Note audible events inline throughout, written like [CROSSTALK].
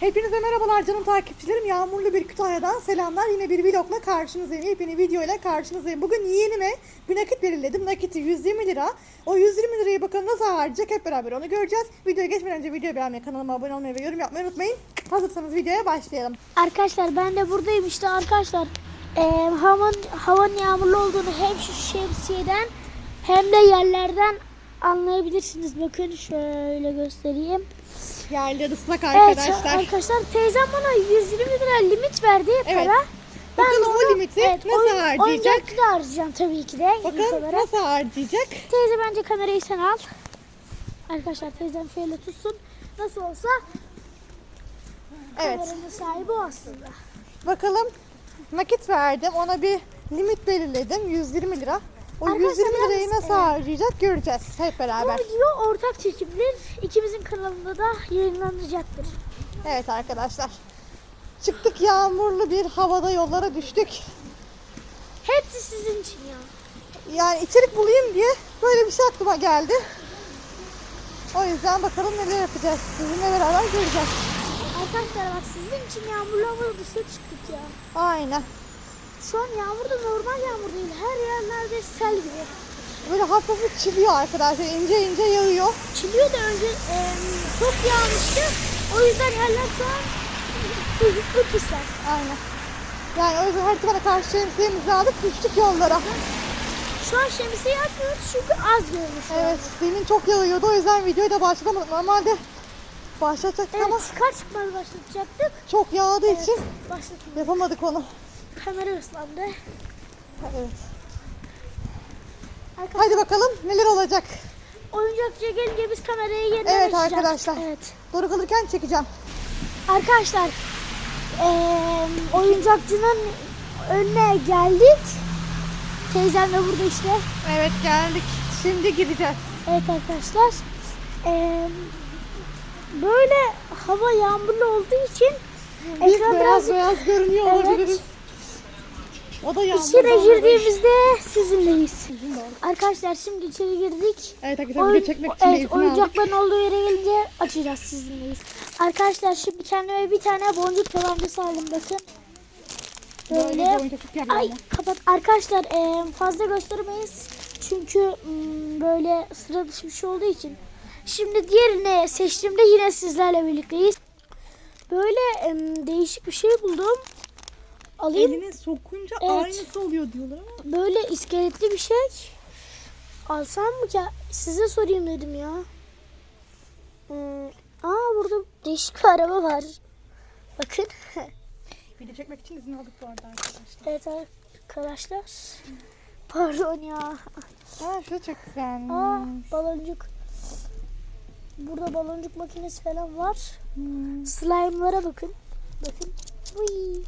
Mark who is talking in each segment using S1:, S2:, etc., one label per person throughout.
S1: Hepinize merhabalar canım takipçilerim. Yağmurlu bir Kütahya'dan selamlar. Yine bir vlogla karşınızdayım. Yepyeni videoyla karşınızdayım. Bugün yeğenime bir nakit belirledim. Nakiti 120 lira. O 120 lirayı bakalım nasıl harcayacak hep beraber onu göreceğiz. Videoya geçmeden önce videoyu beğenmeyi, kanalıma abone olmayı ve yorum yapmayı unutmayın. Hazırsanız videoya başlayalım.
S2: Arkadaşlar ben de buradayım işte arkadaşlar. Ee, havanın, havanın yağmurlu olduğunu hem şu şemsiyeden hem de yerlerden anlayabilirsiniz. Bakın şöyle göstereyim.
S1: Yerleri ıslak
S2: Evet
S1: arkadaşlar.
S2: arkadaşlar teyzem bana 120 lira limit verdi
S1: Evet.
S2: para.
S1: Bakalım o
S2: bunu-
S1: limiti nasıl
S2: oyun-
S1: harcayacak?
S2: Oyuncakçı da harcayacağım tabii ki de.
S1: Bakalım nasıl harcayacak?
S2: Teyze bence kamerayı sen al. Arkadaşlar teyzem şöyle tutsun. Nasıl olsa
S1: Evet.
S2: kameranın sahibi o aslında.
S1: Bakalım nakit verdim. Ona bir limit belirledim. 120 lira. O
S2: Arkadaşlar
S1: 120 lirayı nasıl
S2: e,
S1: harcayacak göreceğiz hep
S2: Bu
S1: beraber.
S2: video ortak çekimdir. İkimizin kanalında da yayınlanacaktır.
S1: Evet arkadaşlar. Çıktık yağmurlu bir havada yollara düştük.
S2: Hepsi sizin için ya.
S1: Yani içerik bulayım diye böyle bir şey aklıma geldi. O yüzden bakalım neler yapacağız. Sizinle beraber göreceğiz.
S2: Arkadaşlar bak sizin için yağmurlu havada dışarı çıktık ya.
S1: Aynen.
S2: Şu an yağmur da normal yağmur değil. Her yer neredeyse sel gibi.
S1: Böyle hafif hafif çiliyor arkadaşlar. İnce ince yağıyor.
S2: Çiliyor da önce e, çok yağmıştı. O yüzden yerler şu an [LAUGHS] ıp ıslak.
S1: Aynen. Yani o yüzden her tarafa karşı şemsiyemizi aldık düştük yollara.
S2: Şu an şemsiyeyi açmıyoruz çünkü az görmüş.
S1: Evet, demin çok yağıyordu. O yüzden videoyu da başlatamadık. Normalde başlatacaktık
S2: Evet
S1: ama
S2: çıkar çıkmaz başlatacaktık.
S1: çok yağdığı
S2: Evet,
S1: için
S2: başlatmadık.
S1: yapamadık onu.
S2: Kamera ıslandı.
S1: Evet.
S2: Arkadaşlar
S1: Hadi bakalım neler olacak.
S2: oyuncakçıya gelince biz kamerayı yeniden
S1: Evet
S2: açacağız.
S1: arkadaşlar.
S2: Evet.
S1: Doruk alırken çekeceğim.
S2: Arkadaşlar eee, oyuncakçının önüne geldik. Teyzem de burada işte.
S1: Evet geldik. Şimdi gideceğiz.
S2: Evet arkadaşlar. Eee, böyle hava yağmurlu olduğu için
S1: Biz
S2: ekran
S1: beyaz
S2: biraz
S1: beyaz görünüyor
S2: Evet.
S1: olabiliriz. O da yağmur.
S2: içeri girdiğimizde sizinleyiz. Arkadaşlar şimdi içeri girdik.
S1: Evet arkadaşlar
S2: Oyun-
S1: video çekmek için
S2: evet, oyuncakların olduğu yere gelince açacağız sizinleyiz. Arkadaşlar şimdi kendime bir tane boncuk tabancası aldım bakın.
S1: Böyle
S2: Böyle. Ay kapat. Arkadaşlar e, fazla göstermeyiz. Çünkü mm, böyle sıra dışı bir şey olduğu için. Şimdi diğerini seçtiğimde yine sizlerle birlikteyiz. Böyle değişik bir şey buldum. Alayım.
S1: Eline sokunca
S2: Evet.
S1: aynısı oluyor diyorlar ama.
S2: Böyle iskeletli bir şey. Alsam mı ki? Size sorayım dedim ya. Hmm, Aa burada değişik bir araba var. Bakın. [LAUGHS]
S1: Video çekmek için izin aldık bu arada arkadaşlar.
S2: evet arkadaşlar. Pardon ya.
S1: Aa şu çok güzel.
S2: Aa baloncuk. Burada baloncuk makinesi falan var.
S1: Hmm.
S2: Slime'lara bakın. Bakın.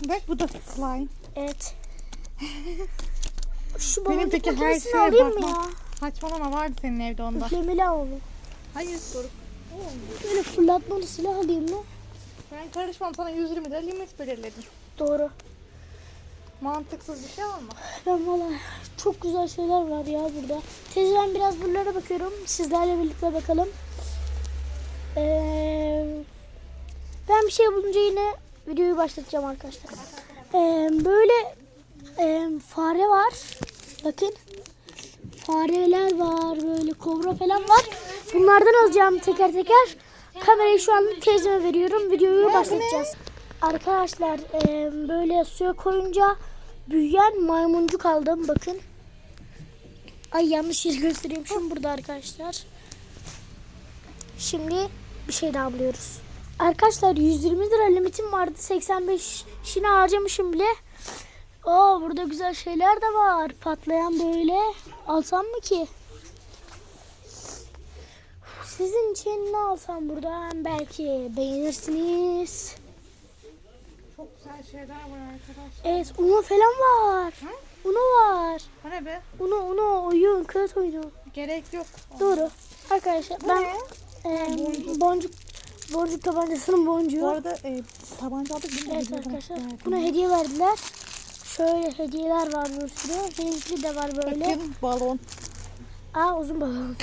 S1: Bak bu da slime.
S2: Evet. [LAUGHS] Şu
S1: Benim
S2: baloncuk
S1: peki her şeye bakmam.
S2: ya?
S1: Saçmalama vardı senin evde onda.
S2: Üflemeli alalım.
S1: Hayır Doruk.
S2: Böyle fırlatmalı silah alayım mı?
S1: Ben karışmam sana 120 lira limit belirledim.
S2: Doğru.
S1: Mantıksız bir şey olma.
S2: Ben valla çok güzel şeyler var ya burada. Teyze ben biraz buralara bakıyorum. Sizlerle birlikte bakalım. Ee, ben bir şey bulunca yine videoyu başlatacağım arkadaşlar. Ee, böyle e, fare var. Bakın. Fareler var. Böyle kobra falan var. Bunlardan alacağım teker teker. Kamerayı şu an teyzeme veriyorum. Videoyu başlatacağız. Arkadaşlar e, böyle suya koyunca büyüyen maymuncuk aldım. Bakın. Ay yanlış yeri gösteriyormuşum burada arkadaşlar. Şimdi bir şey daha buluyoruz. Arkadaşlar 120 lira limitim vardı. 85'ini harcamışım bile. Aa burada güzel şeyler de var. Patlayan böyle. Alsam mı ki? Sizin için ne alsam buradan? Belki beğenirsiniz.
S1: Çok güzel şeyler var arkadaşlar.
S2: Evet Uno falan var.
S1: Hı?
S2: Uno var.
S1: O ne be?
S2: Uno Uno oyun kağıt oyunu.
S1: Gerek yok.
S2: Doğru. Arkadaşlar
S1: Bu
S2: ben
S1: ne?
S2: e, boncuk boncuk tabancasının boncuğu.
S1: Bu arada e, tabanca aldık değil mi?
S2: Evet arkadaşlar.
S1: sonra.
S2: Buna hediye verdiler. Şöyle hediyeler var bir sürü. Renkli de var böyle.
S1: Bakın balon.
S2: Aa uzun balon.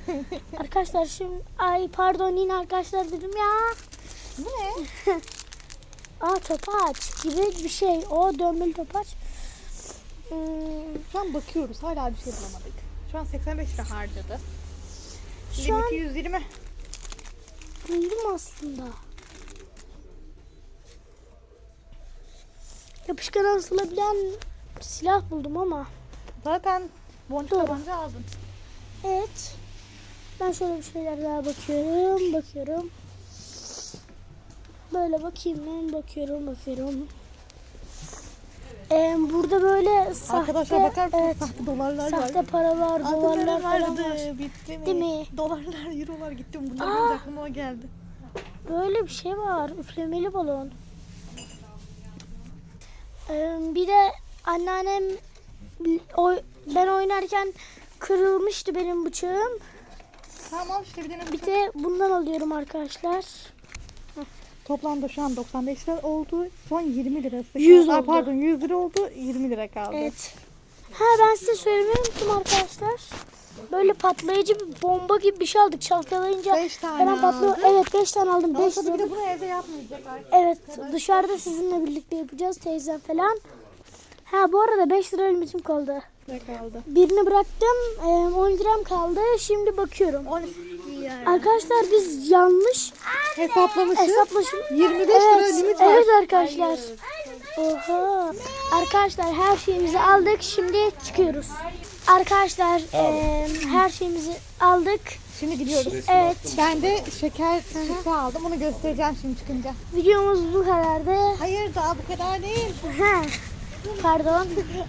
S2: [LAUGHS] arkadaşlar şimdi ay pardon yine arkadaşlar dedim ya.
S1: Bu ne? [LAUGHS]
S2: Aa topaç gibi bir şey. O dönmeli topaç. Hmm,
S1: Şu an bakıyoruz. Hala bir şey bulamadık. Şu an 85 lira harcadı.
S2: Şu an-
S1: Limiti 120.
S2: buldum aslında. Yapışkan asılabilen silah buldum ama.
S1: Zaten boncuk
S2: Doğru.
S1: tabanca aldın.
S2: Evet. Ben şöyle bir şeyler daha bakıyorum. Bakıyorum. Böyle bakayım ben. Bakıyorum bakıyorum. Ee, burada böyle sahte,
S1: Arkadaşlar bakar mısınız?
S2: evet,
S1: Sahte dolarlar
S2: sahte
S1: var.
S2: paralar, dolarlar falan
S1: vardı.
S2: var.
S1: Bitti mi?
S2: Değil mi?
S1: Dolarlar, eurolar gitti. Bunlar
S2: Aa.
S1: görünce aklıma o geldi.
S2: Böyle bir şey var. Üflemeli balon. Ee, bir de anneannem oy- ben oynarken kırılmıştı benim bıçağım.
S1: Tamam işte bir tane
S2: Bir de bundan alıyorum arkadaşlar.
S1: Toplamda şu an 95 lira oldu. An 20 lirası.
S2: 100
S1: Ay,
S2: oldu.
S1: Pardon 100 lira oldu. 20 lira kaldı.
S2: Evet. Ha ben size söylemeyi unuttum arkadaşlar. Böyle patlayıcı bir bomba gibi bir şey aldık. Çalkalayınca
S1: Beş tane
S2: falan patlıyor.
S1: aldın.
S2: Evet 5 tane aldım. 5
S1: Olsa bir de bunu evde yapmayacak arkadaşlar.
S2: Evet dışarıda sizinle birlikte yapacağız teyzem falan. Ha bu arada 5 lira limitim kaldı.
S1: Ne kaldı?
S2: Birini bıraktım. e, 10 liram kaldı. Şimdi bakıyorum.
S1: 12 yani.
S2: Arkadaşlar biz yanlış
S1: Hesaplamışız.
S2: hesaplaşım.
S1: 25 lira
S2: evet,
S1: limit var.
S2: Evet arkadaşlar. Oha. Arkadaşlar her şeyimizi aldık. Şimdi çıkıyoruz. Arkadaşlar e, her şeyimizi aldık.
S1: Şimdi gidiyoruz.
S2: Evet.
S1: Ben de şeker şişesi aldım. Onu göstereceğim şimdi çıkınca.
S2: Videomuz bu kadardı.
S1: Hayır daha bu kadar değil.
S2: Ha, Pardon.